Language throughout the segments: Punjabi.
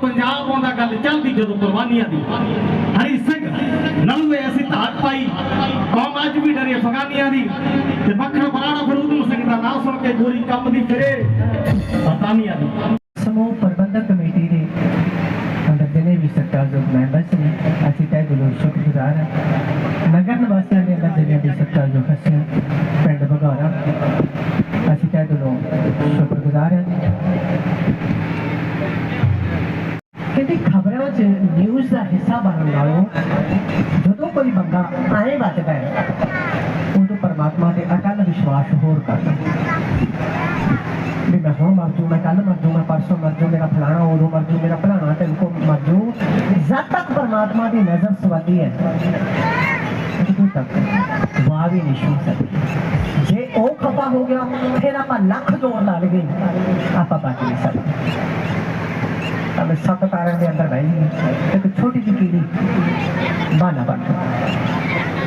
ਪੰਜਾਬ ਆਉਂਦਾ ਗੱਲ ਚੱਲਦੀ ਜਦੋਂ ਕੁਰਬਾਨੀਆਂ ਦੀ। ਹਰੀ ਸਿੰਘ ਨਲਵੇ ਅਸੀਂ ਧਾਕ ਪਾਈ। ਕੌਮ ਅੱਜ ਵੀ ਡਰੇ ਅਫਗਾਨੀਆਂ ਦੀ। ਤੇ ਮੱਖਣ ਬਰਾੜਾ ਫਰੂਦੂ ਸਿੰਘ ਦਾ ਨਾਮ ਸੁਣ ਕੇ ਗੋਰੀ ਕੰਬਦੀ ਫਿਰੇ ਬਰਤਾਨੀਆਂ ਦੀ। ਸਮੂਹ ਪ੍ਰਬੰਧਕ ਕਮੇਟੀ ਦੇ ਅੰਦਰ ਜਿੰਨੇ ਵੀ ਸਤਿਕਾਰਯੋਗ ਮੈਂਬਰਸ ਨੇ, ਅਸੀਂ ਤਹਿ ਦਿਲੋਂ ਸ਼ੁਕਰਗੁਜ਼ਾਰ ਹਾਂ ਨਗਰ ਨਿਵਾਸੀਆਂ ਦੇ ਅੰਦਰ ਜਿੰਨੇ ਵੀ ਸਤਿਕਾਰਯੋਗ ਹਸਤੀਆਂ ਪਿੰਡ ਬਗੌਰਾ ਅਸੀਂ ਤਹਿ ਦਿਲੋਂ ਸ਼ੁਕਰਗੁਜ਼ਾਰ ਹਾਂ ਕਿਤੇ ਖਬਰਾਂ 'ਚ ਨਿਊਜ਼ ਦਾ ਹਿੱਸਾ ਬਣਨ ਨਾਲੋਂ ਜਦੋਂ ਕੋਈ ਬੰਦਾ ਆਏ ਵੱਜਦਾ ਹੈ ਉਦੋਂ ਪਰਮਾਤਮਾ ਤੇ ਅਟਲ ਵਿਸ਼ਵਾਸ ਹੋਰ ਕਰਦਾ ਵੀ ਮੈਂ ਹੁਣ ਮਰ ਜੂ ਮੈਂ ਕੱਲ ਮਰ ਜੂ ਮੈਂ ਪਰਸੋਂ ਮਰ ਜੂ ਮੇਰਾ ਫਲਾਣਾ ਉਦੋਂ ਮਰ ਜੂ ਮੇਰਾ ਫਲਾਣਾ ਤੇ ਕੋ ਮਰ ਜੂ ਜਦ ਤੱਕ ਪਰਮਾਤਮਾ ਦੀ ਨਜ਼ਰ ਸਵਾਦੀ ਹੈ ਉਦੋਂ ਤੱਕ ਵਾਹ ਵੀ ਨਹੀਂ ਛੂ ਸਕਦੀ। ਜੇ ਉਹ ਖਪਾ ਹੋ ਗਿਆ, ਫਿਰ ਆਪਾਂ ਲੱਖ ਜੋਰ ਲਾ ਲਈਏ, ਆਪਾਂ ਬਚ ਨਹੀਂ ਸਕਦੇ। ਤਾਂ ਸੱਤ ਤਾਰਿਆਂ ਦੇ ਅੰਦਰ ਬਹਿ ਗਈ ਇੱਕ ਛੋਟੀ ਜਿਹੀ ਕੀੜੀ ਬਾਨਾ ਬਣ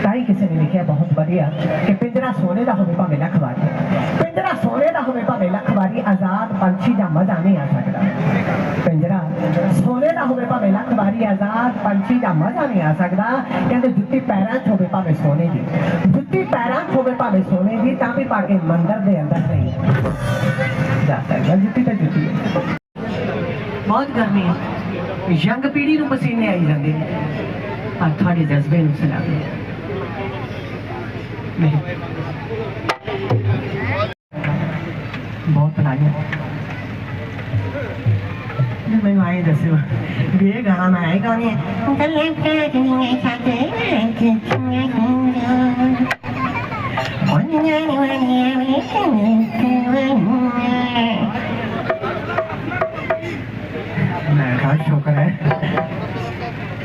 ਤਾਂ ਹੀ ਕਿਸੇ ਨੇ ਲਿਖਿਆ ਬਹੁਤ ਵਧੀਆ ਕਿ ਪਿੰਜਰਾ ਸੋਨੇ ਦਾ ਹੋਵੇ ਭਾਵੇਂ ਲੱਖ ਵਾਰੀ ਪਿੰਜਰਾ ਸੋਨੇ ਦਾ ਹੋਵੇ ਭਾਵੇਂ ਲੱਖ ਵਾਰੀ ਆਜ਼ਾਦ ਪੰਛੀ ਦਾ ਮਜ਼ਾ ਨਹੀਂ ਆ ਸਕਦਾ ਪਿੰਜਰਾ ਸੋਨੇ ਦਾ ਹੋਵੇ ਭਾਵੇਂ ਲੱਖ ਵਾਰੀ ਆਜ਼ਾਦ ਪੰਛੀ ਦਾ ਮਜ਼ਾ ਨਹੀਂ ਆ ਸਕਦਾ ਕਹਿੰਦੇ ਜੁੱਤੀ ਪੈਰਾਂ 'ਚ ਹੋਵੇ ਭਾਵੇਂ ਸੋਨੇ ਦੀ ਜੁੱਤੀ ਪੈਰਾਂ 'ਚ ਹੋਵੇ ਭਾਵੇਂ ਸੋਨੇ ਦੀ ਤਾਂ ਵੀ ਪਾ ਕੇ ਮੰਦਰ ਦੇ ਅੰਦਰ ਨਹੀਂ ਜਾ ਸਕਦਾ ਜੁੱਤੀ ਤਾਂ ਜੁੱਤੀ ਹੈ ਬਹੁਤ ਗਰਮੀ ਹੈ ਯੰਗ ਪੀੜ੍ਹੀ ਨੂੰ ਪਸੀਨੇ ਆਈ ਜਾਂਦੇ ਨੇ ਪਰ ਤੁਹਾਡੇ ਜਜ਼ਬੇ ਨੂੰ ਸਲਾਮ ਨਹੀਂ ਬਹੁਤ ਲਾਇਆ ਮੈਨੂੰ ਆਏ ਦੱਸਿਓ ਵੀ ਇਹ ਗਾਣਾ ਮੈਂ ਆਏ ਗਾਣੇ ਗੱਲਾਂ ਕਰਨੀਆਂ ਸਾਡੇ ਕਿੰਨੀਆਂ ਕਿੰਨੀਆਂ ਉਹਨੀਆਂ ਵਾਲੀਆਂ ਵੇਖਣੀਆਂ ਮੈਂ ਕਿਹਾ, ਸ਼ੁਕਰ ਹੈ।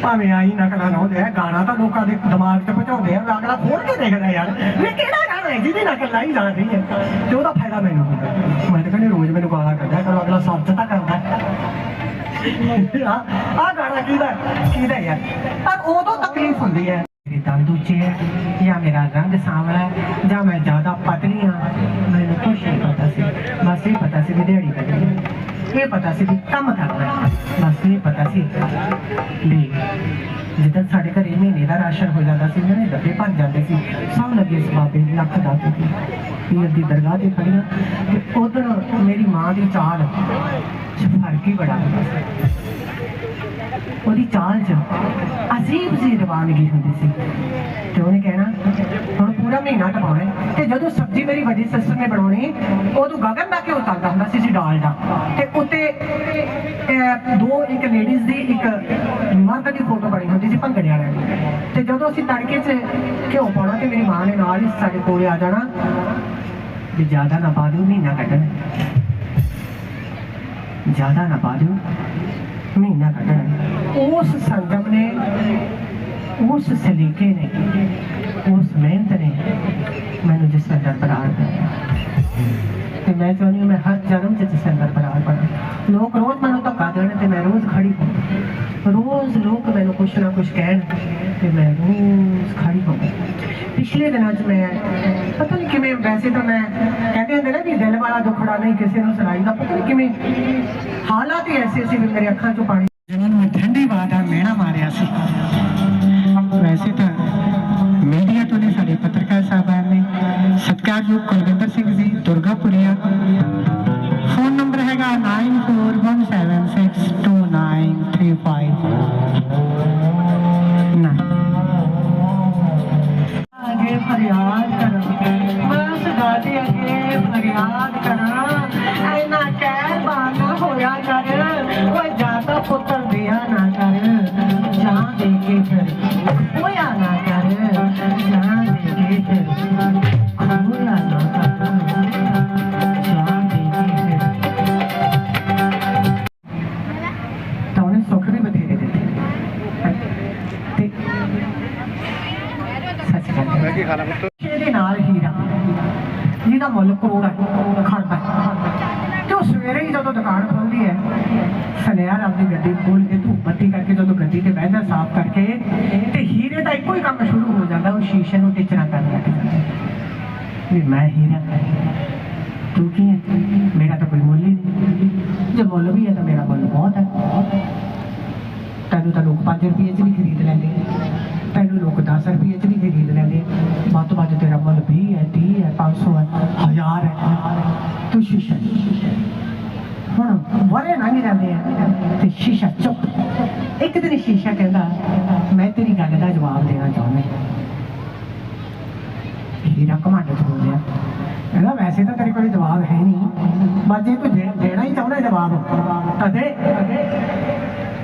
ਭਾਵੇਂ ਆਈ ਨਕਲਾਂ ਲਾਉਂਦੇ ਆ ਗਾਣਾ ਤਾਂ ਲੋਕਾਂ ਦੇ ਦਿਮਾਗ 'ਚ ਪਹੁੰਚਾਉਂਦੇ ਆ, ਅਗਲਾ ਖੋਲ ਕੇ ਦੇਖਦਾ ਯਾਰ, ਵੀ ਕਿਹੜਾ ਗਾਣਾ ਹੈ ਜਿਹਦੀ ਨਕਲ ਲਾਈ ਜਾ ਰਹੀ ਹੈ। ਤੇ ਉਹਦਾ ਫਾਇਦਾ ਮੈਨੂੰ ਹੁੰਦਾ ਮੈਂ ਤਾਂ ਕਹਿੰਦੀ, ਰੋਜ਼ ਮੈਨੂੰ ਗਾਲਾਂ ਕੱਢਿਆ ਕਰੋ, ਅਗਲਾ ਸਰਚ ਤਾਂ ਕਰਦਾ ਆ ਗਾਣਾ ਕਿਹਦਾ ਕਿਹਦਾ ਯਾਰ? ਪਰ ਉਦੋਂ ਤਕਲੀਫ ਹੁੰਦੀ ਹੈ। ਮੇਰੀ ਦੰਦ ਉੱਚੇ ਹੈ, ਜਾਂ ਮੇਰਾ ਰੰਗ ਸਾਂਵਲਾ ਹੈ, ਜਾਂ ਮੈਂ ਜ਼ਿਆਦਾ ਪਤਲੀ ਹਾਂ, ਮੈਨੂੰ ਕੁਛ ਨਹੀਂ ਪਤਾ ਸੀ। ਬਸ ਇਹ ਪਤਾ ਸੀ ਵੀ ਦਿਹਾੜੀ ਇਹ ਪਤਾ ਸੀ ਵੀ ਕੰਮ ਕਰਨਾ ਬਸ ਇਹ ਪਤਾ ਸੀ ਵੀ ਜਿੱਦਾਂ ਸਾਡੇ ਘਰੇ ਮਹੀਨੇ ਦਾ ਰਾਸ਼ਨ ਹੋ ਜਾਂਦਾ ਸੀ ਉਹਨਾਂ ਡੱਬੇ ਭਰ ਜਾਂਦੇ ਸੀ ਸਭ ਲੱਗੇ ਇਸ ਬਾਬੇ ਨੂੰ ਲੱਖ ਦਾ ਦਿੱਤੀ ਪੀਰ ਦੀ ਦਰਗਾਹ ਤੇ ਖੜੀਆਂ ਤੇ ਉਧਰ ਮੇਰੀ ਮਾਂ ਦੀ ਚਾਲ ਚ ਫ਼ਰਕ ਹੀ ਬੜਾ ਹੁੰਦਾ ਸੀ। ਉਹਦੀ ਚਾਲ 'ਚ ਅਜੀਬ ਜਿਹੀ ਰਵਾਨਗੀ ਹੁੰਦੀ ਸੀ। ਤੇ ਉਹਨੇ ਕਹਿਣਾ, ਹੁਣ ਪੂਰਾ ਮਹੀਨਾ ਟਪਾਉਣਾ ਹੈ। ਤੇ ਜਦੋਂ ਸਬਜ਼ੀ ਮੇਰੀ ਵੱਡੀ ਸਿਸਟਰ ਨੇ ਬਣਾਉਣੀ, ਉਦੋਂ ਗਗਨ ਦਾ ਘਿਓ ਚੱਲਦਾ ਹੁੰਦਾ ਸੀ ਜੀ ਦਾਲ ਦਾ। ਤੇ ਉੱਤੇ ਦੋ, ਇੱਕ ਲੇਡੀਜ਼ ਦੀ, ਇੱਕ ਮਰਦ ਦੀ ਫੋਟੋ ਬਣੀ ਹੁੰਦੀ ਸੀ ਭੰਗੜੇ ਵਾਲਿਆਂ ਦੀ। ਤੇ ਜਦੋਂ ਅਸੀਂ ਤੜਕੇ 'ਚ ਘਿਓ ਪਾਉਣਾ ਤੇ ਮੇਰੀ ਮਾਂ ਨੇ ਨਾਲ ਹੀ ਸਾਡੇ ਕੋਲੇ ਆ ਜਾਣਾ, ਵੀ ਜ਼ਿਆਦਾ ਨਾ ਪਾ ਦਿਓ, ਮਹੀਨਾ ਕੱਢਣ। ਜ਼ਿਆਦਾ ਨਾ ਪਾ ਦਿਓ। ਮਹੀਨਾ ਕੱਢਣਾ ਉਸ ਸੰਗਮ ਨੇ, ਉਸ ਸਲੀਕੇ ਨੇ, ਉਸ ਮਿਹਨਤ ਨੇ ਮੈਨੂੰ ਜਿਸ ਦਾ ਬਰਾੜ ਤੇ ਮੈਂ ਚਾਹੁੰਦੀ ਹਾਂ ਮੈਂ ਹਰ ਜਨਮ ਚ ਜਿਸ ਦਾ ਬਰਾੜ ਬਣਾ ਲੋਕ ਰੋਜ਼ ਮੈਨੂੰ ਧੱਕਾ ਦੇਣ ਤੇ ਮੈਂ ਰੋਜ਼ ਖੜੀ ਹਾਂ ਰੋਜ਼ ਲੋਕ ਮੈਨੂੰ ਕੁਛ ਨਾ ਕੁਛ ਕਹਿਣ ਤੇ ਮੈਂ ਰੋਜ਼ ਖੜੀ ਹਾਂ ਪਿਛਲੇ ਦਿਨਾਂ 'ਚ ਮੈਂ ਪਤਾ ਨਹੀਂ ਵੈਸੇ ਤਾਂ ਮੈਂ ਕਹਿੰਦੇ ਹੁੰਦੇ ਨਾ ਵੀ ਦਿਲ ਵਾਲਾ ਦੁੱਖੜਾ ਨਹੀਂ, ਕਿਸੇ ਨੂੰ ਸੁਣਾਈਦਾ ਪਤਾ ਨਹੀਂ ਕਿਵੇਂ। ਹਾਲਾਤ ਹੀ ਐਸੇ ਸੀ ਵੀ ਮੇਰੇ ਅੱਖਾਂ 'ਚੋਂ ਪਾਣੀ ਜਿਹਨਾਂ ਨੂੰ ਠੰਡੀ ਬਾਤ ਆ ਮੇਣਾ ਮਾਰਿਆ ਸੀ। ਜਿਹਦਾ ਮੁੱਲ ਕਰੋੜ ਹੈ ਖੜਦਾ ਤੇ ਉਹ ਸਵੇਰੇ ਹੀ ਜਦੋਂ ਦੁਕਾਨ ਖੋਲਦੀ ਹੈ, ਸਨਿਆਰ ਆਪਣੀ ਗੱਡੀ ਖੋਲ ਕੇ ਧੂਪ ਬੱਤੀ ਕਰਕੇ ਜਦੋਂ ਗੱਡੀ ਤੇ ਬਹਿੰਦਾ ਸਾਫ਼ ਕਰਕੇ, ਤੇ ਹੀਰੇ ਦਾ ਇੱਕੋ ਹੀ ਕੰਮ ਸ਼ੁਰੂ ਹੋ ਜਾਂਦਾ, ਉਹ ਸ਼ੀਸ਼ੇ ਨੂੰ ਟਿਚਣਾ ਕਰਨ ਲੱਗ ਜਾਂਦਾ। ਵੀ ਮੈਂ ਹੀਰਾ ਤੂੰ ਕੀ ਹੈ? ਮੇਰਾ ਤਾਂ ਜੇ ਮੁੱਲ ਵੀ ਹੈ ਤਾਂ ਮੇਰਾ ਮੁੱਲ ਬਹੁਤ ਹੈ। ਤੈਨੂੰ ਤਾਂ ਲੋਕ 5 ਰੁਪਏ 'ਚ ਵੀ ਖਰੀਦ ਲੈਂਦੇ। ਤੈਨੂੰ ਲੋਕ 10 ਰੁਪਏ 'ਚ ਵੀ ਖਰੀਦ ਲੈਂਦੇ। ਵੱਧ ਤੋਂ ਵੱਧ ਤੇਰਾ ਮੁੱਲ 20 ਹੈ 30 ਹੈ 500 ਹੈ 1000 ਹੈ। ਤੂੰ ਸ਼ੀਸ਼ਾ ਹੁਣ ਵਰੇ ਲੰਘ ਜਾਂਦੇ ਆ। ਤੇ ਸ਼ੀਸ਼ਾ ਚੁੱਪ ਇੱਕ ਦਿਨ ਸ਼ੀਸ਼ਾ ਕਹਿੰਦਾ, ਮੈਂ ਤੇਰੀ ਗੱਲ ਦਾ ਜਵਾਬ ਦੇਣਾ ਚਾਹੁੰਦਾ ਹੀਰਾ ਕਮਾਂਡ ਚ ਕਹਿੰਦਾ, ਵੈਸੇ ਤਾਂ ਤੇਰੇ ਕੋਲ ਜਵਾਬ ਹੈ ਨਹੀਂ। ਬਸ ਜੇ ਤੂੰ ਦੇ- ਦੇਣਾ ਹੀ ਚਾਹੁੰਦਾ ਜਵਾਬ ਕਦੇ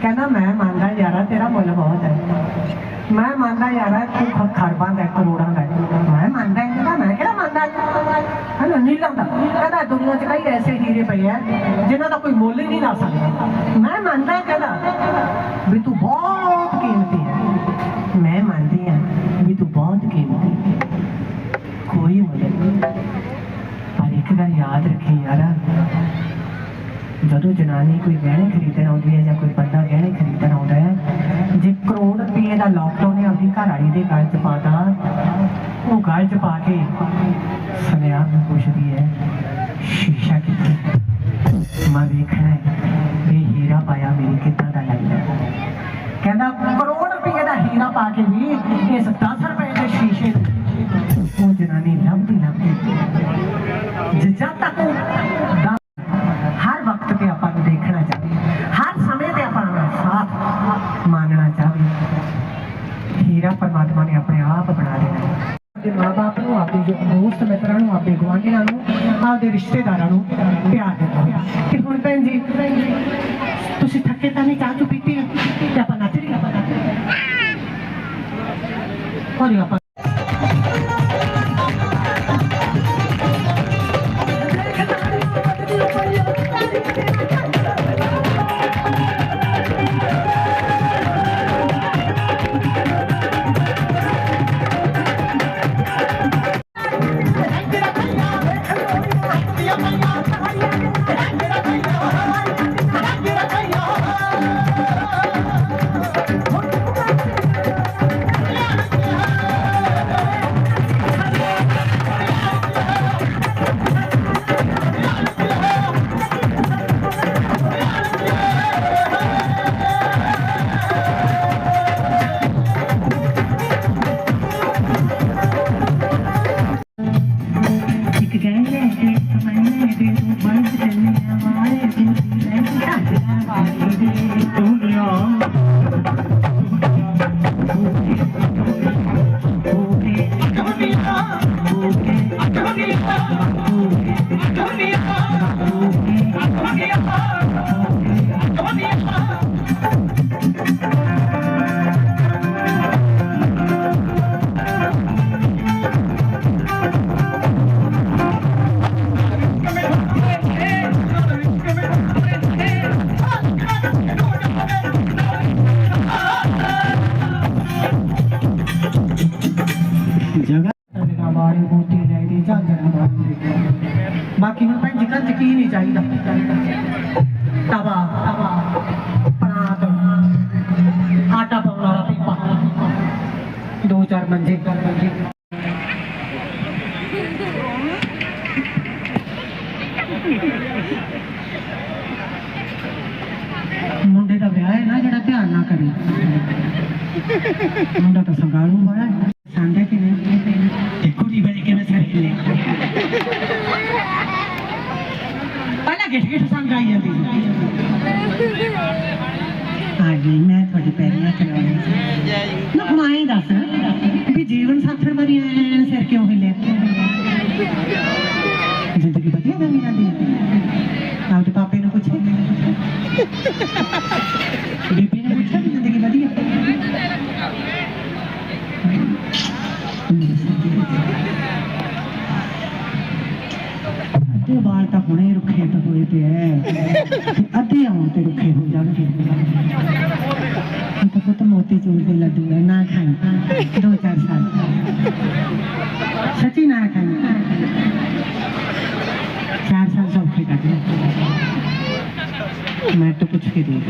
ਕਹਿੰਦਾ, ਮੈਂ ਮੰਨਦਾ ਯਾਰਾ, ਤੇਰਾ ਮੁੱਲ ਬਹੁਤ ਹੈ। ਮੈਂ ਮੰਨਦਾ ਯਾਰਾ, ਤੂੰ ਖ- ਖਰਬਾਂ ਕਰੋੜਾਂ ਦਾ ਮੈਂ ਮੰਨਦਾ ਕਹਿੰਦਾ ਮੈਂ ਕਿਹੜਾ ਮੰਨਦਾ ਹਨਾ, ਨਹੀਂ ਲਾਉਂਦਾ। ਕਹਿੰਦਾ ਦੁਨੀਆ 'ਚ ਕਈ ਐਸੇ ਹੀਰੇ ਪਏ ਆ ਜਿਨ੍ਹਾਂ ਦਾ ਕੋਈ ਮੁੱਲ ਹੀ ਨਹੀਂ ਲਾ ਸਕਦਾ। ਮੈਂ ਮੰਨਦਾ ਕਹਿੰਦਾ ਵੀ ਤੂੰ ਬਹੁਤ ਕੀਮਤੀ ਹੈ ਮੈਂ ਮੰਨਦੀ ਹਾਂ ਵੀ ਤੂੰ ਬਹੁਤ ਕੀਮਤੀ ਕੋਈ ਮੁੱਲ ਨਹੀਂ। ਪਰ ਇੱਕ ਗੱਲ ਯਾਦ ਰੱਖੀ ਯਾਰ, ਜਦੋਂ ਜਨਾਨੀ ਕੋਈ ਗਹਿਣੇ ਖਰੀਦਣ ਆਉਂਦੀ ਹੈ ਜਾਂ ਕੋਈ ਬੰਦਾ ਗਲ 'ਚ ਪਾ ਕੇ ਸੁਨਿਆ ਨੂੰ ਪੁੱਛਦੀ ਹੈ, ਸ਼ੀਸ਼ਾ ਕਿੱਥੇ? ਮੈਂ ਵੇਖਣਾ ਇਹ ਹੀਰਾ ਪਾਇਆ ਮੇਰੀ ਕਿੱਦਾਂ ਦਾ ਲੱਗਦਾ ਕਹਿੰਦਾ, ਕਰੋੜ ਰੁਪਏ ਦਾ ਹੀਰਾ ਪਾ ਕੇ ਵੀ ਇਸ 10 ਰੁਪਏ ਦੇ ਸ਼ੀਸ਼ੇ ਨੂੰ ਉਹ ਜਨਾਨੀ ਲੱਭਦੀ ਲੱਭਦੀ ਜੇ ਤੱਕ ਹਰ ਵਕਤ ਤੇ ਆਪਾਂ ਨੂੰ ਦੇਖਣਾ ਚਾਹੀਦਾ, ਹਰ ਸਮੇਂ ਤੇ ਆਪਾਂ ਨੂੰ ਸਾਥ ਮੰਨਣਾ ਚਾਹੀਦਾ ਹੀਰਾ ਪਰਮਾਤਮਾ ਨੇ ਆਪਣੇ ਆਪ ਬਣਾ ਦੇਣਾ ਹੈ ਆਪਣੇ ਮਾਪੇ ਨੂੰ, ਆਪਦੇ ਜੋ ਦੋਸਤ ਮਿੱਤਰਾਂ ਨੂੰ, ਆਪਦੇ ਗੁਆਂਢੀਆਂ ਨੂੰ, ਆਪਦੇ ਰਿਸ਼ਤੇਦਾਰਾਂ ਨੂੰ ਪਿਆਰ ਦਿੱਤਾ ਕਿ ਹੁਣ ਭੈਣ ਜੀ, ਤੁਸੀਂ ਥੱਕੇ ਤਾਂ ਨਹੀਂ, ਚਾਹ ਚੁ ਪੀਤੀ ਤੇ ਆਪਾਂ ਨੱਚ ਰਹੀ ਆਪਾਂ ਨੱਚ ਰਹੀ ਆਪਾਂ ਵਾਏ ਦੇ ਦੋ ਚਾਰ ਮੰਜੇ ਮੁੰਡੇ ਦਾ ਵਿਆਹ ਹੈ ਨਾ ਜਿਹੜਾ ਧਿਆਨ ਨਾ ਕਰੇ। ਮੁੰਡਾ ਤਾਂ ਸੰਗਾਲੂ ਬੜਾ ਹੈ। ਅੱਧੇ ਵਾਲ ਤਾਂ ਹੁਣੇ ਰੁੱਖੇ ਹੋਏ ਪਏ ਐ। ਤੇ ਅੱਧੇ ਆਉਣ ਤੇ ਰੁੱਖੇ ਹੋ ਜਾਣਗੇ। ਤਾਂ ਪੁੱਤ ਮੋਤੀ ਚੂਰ ਦੇ ਲੱਡੂ ਐ, ਨਾ ਖਾਈ। ਦੋ ਚਾਰ ਸਾਲ। ਸੱਚੀ ਨਾ ਖਾਈ। ਚਾਰ ਸਾਲ ਸੌਖੇ ਕੱਢ ਮੈਂ ਤਾਂ ਪੁੱਛ ਕੇ ਦੇ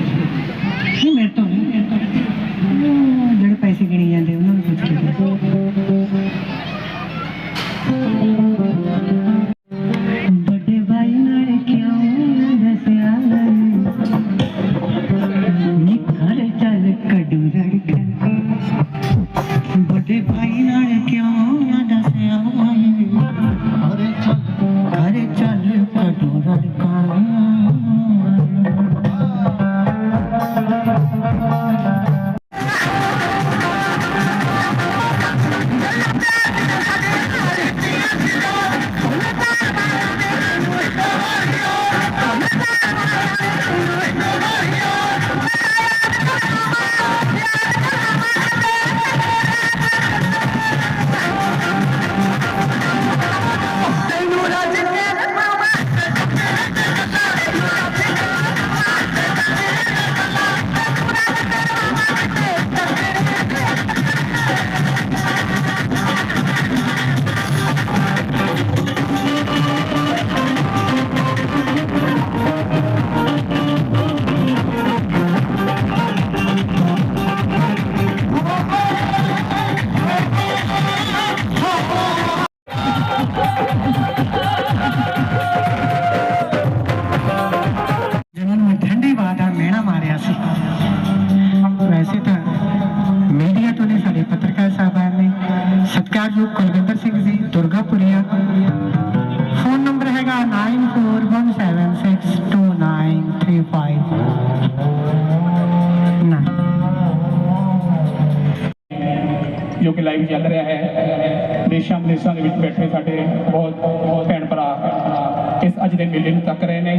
ਕੇ ਲਾਈਵ ਚੱਲ ਰਿਹਾ ਹੈ। ਦੇਸ਼ਾਂ ਵਿਦੇਸ਼ਾਂ ਦੇ ਵਿੱਚ ਬੈਠੇ ਸਾਡੇ ਬਹੁਤ ਭੈਣ ਭਰਾ ਇਸ ਅੱਜ ਦੇ ਮੇਲੇ ਨੂੰ ਤੱਕ ਰਹੇ ਨੇ।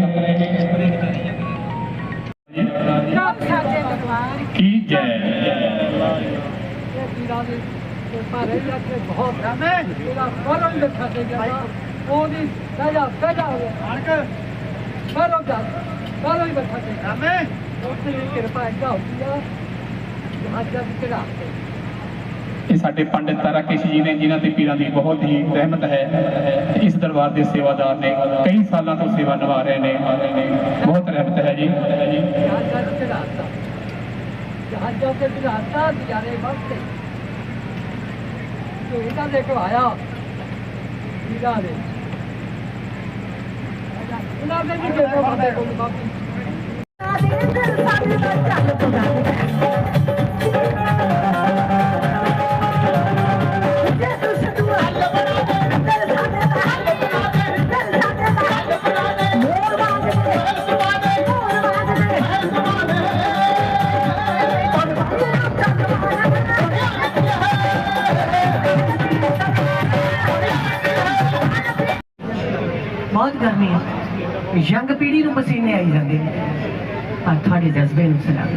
ਕੀ ਜੈ? ਇਹ ਵੀਰਾਂ ਦੇ ਬਹੁਤ ਰਮੇ ਇਹਦਾ ਫਰਮ ਲਿਖਾ ਤੇ ਗਿਆ ਉਹਦੀ ਸਜ਼ਾ ਸਜ਼ਾ ਹੋ ਗਿਆ ਫਰਮ ਦਾ ਫਰਮ ਹੀ ਬੱਠਾ ਤੇ ਰਮੇ ਉਹਦੀ ਕਿਰਪਾ ਇੰਦਾ ਹੋਈ ਆ ਅੱਜ ਅੱਜ ਕਿਹੜਾ ਇਹ ਸਾਡੇ ਪੰਡਿਤ ਤਾਰਾ ਕੇਸ਼ੀ ਜੀ ਨੇ, ਜਿਨ੍ਹਾਂ ਤੇ ਪੀਰਾਂ ਦੀ ਬਹੁਤ ਹੀ ਰਹਿਮਤ ਹੈ ਇਸ ਦਰਬਾਰ ਦੇ ਸੇਵਾਦਾਰ ਨੇ ਕਈ ਸਾਲਾਂ ਤੋਂ ਸੇਵਾ ਨਿਭਾ ਰਹੇ ਨੇ। ਬਹੁਤ ਰਹਿਮਤ ਹੈ ਜੀ। ਜਹਾਜ਼ਾਂ ਤੇ ਚੜਾਤਾ ਦਿਆਰੇ ਵਕਤ ਜੋ ਇਹਦਾ ਲੈ ਕੇ ਆਇਆ ਵੀਰਾਂ ਦੇ ਉਹਨਾਂ ਦੇ ਵੀ ਕਿਹੜਾ ਬਾਬੇ ਕੋਲ ਬਾਕੀ ਬਹੁਤ પાથાડી દસબેનું સલામ